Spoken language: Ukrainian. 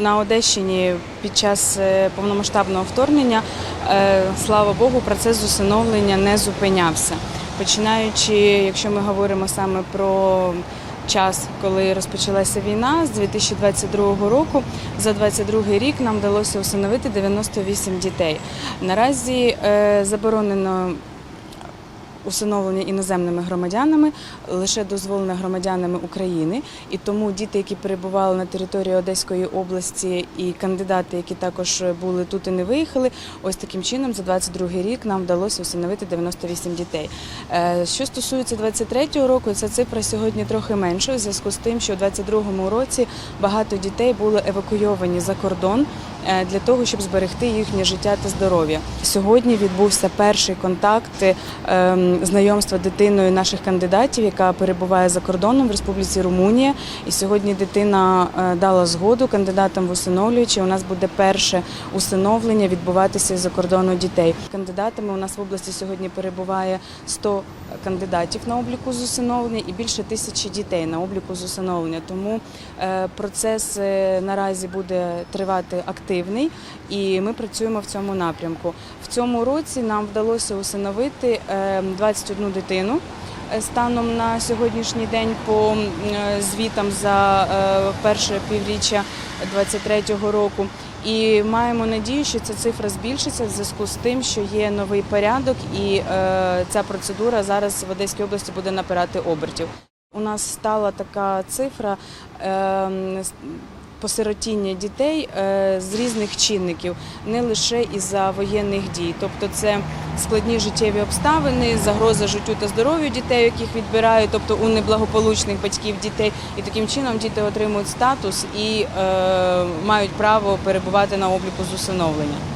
на Одещині під час е, повномасштабного вторгнення, е, слава Богу, процес усиновлення не зупинявся. Починаючи, якщо ми говоримо саме про час, коли розпочалася війна, з 2022 року, за 2022 рік нам вдалося усиновити 98 дітей. Наразі е, заборонено усиновлення іноземними громадянами лише дозволено громадянами України, і тому діти, які перебували на території Одеської області, і кандидати, які також були тут і не виїхали, ось таким чином за 22 рік нам вдалося усиновити 98 дітей. Е, Що стосується 23-го року, ця цифра сьогодні трохи менша, у зв'язку з тим, що у 22-му році багато дітей були евакуйовані за кордон для того, щоб зберегти їхнє життя та здоров'я. Сьогодні відбувся перший контакт ем, знайомства дитиною наших кандидатів, яка перебуває за кордоном в Республіці Румунія. І сьогодні дитина е, дала згоду кандидатам в усиновлюючі. У нас буде перше усиновлення відбуватися за кордону дітей. Кандидатами у нас в області сьогодні перебуває 100 кандидатів на обліку з усиновлення і більше тисячі дітей на обліку з усиновлення. Тому е, процес е, наразі буде тривати активний, і ми працюємо в цьому напрямку. В цьому році нам вдалося усиновити е, 21 дитину. Е, Станом на сьогоднішній день по е, звітам за е, перше півріччя 2023 року. І маємо надію, що ця цифра збільшиться в зв'язку з тим, що є новий порядок, і ця процедура зараз в Одеській області буде набирати обертів. У нас стала така цифра е, с- посиротіння дітей е, з різних чинників, не лише із-за воєнних дій. Тобто це складні життєві обставини, загроза життю та здоров'ю дітей, яких відбирають, тобто у неблагополучних батьків дітей. І таким чином діти отримують статус і е, мають право перебувати на обліку з усиновлення.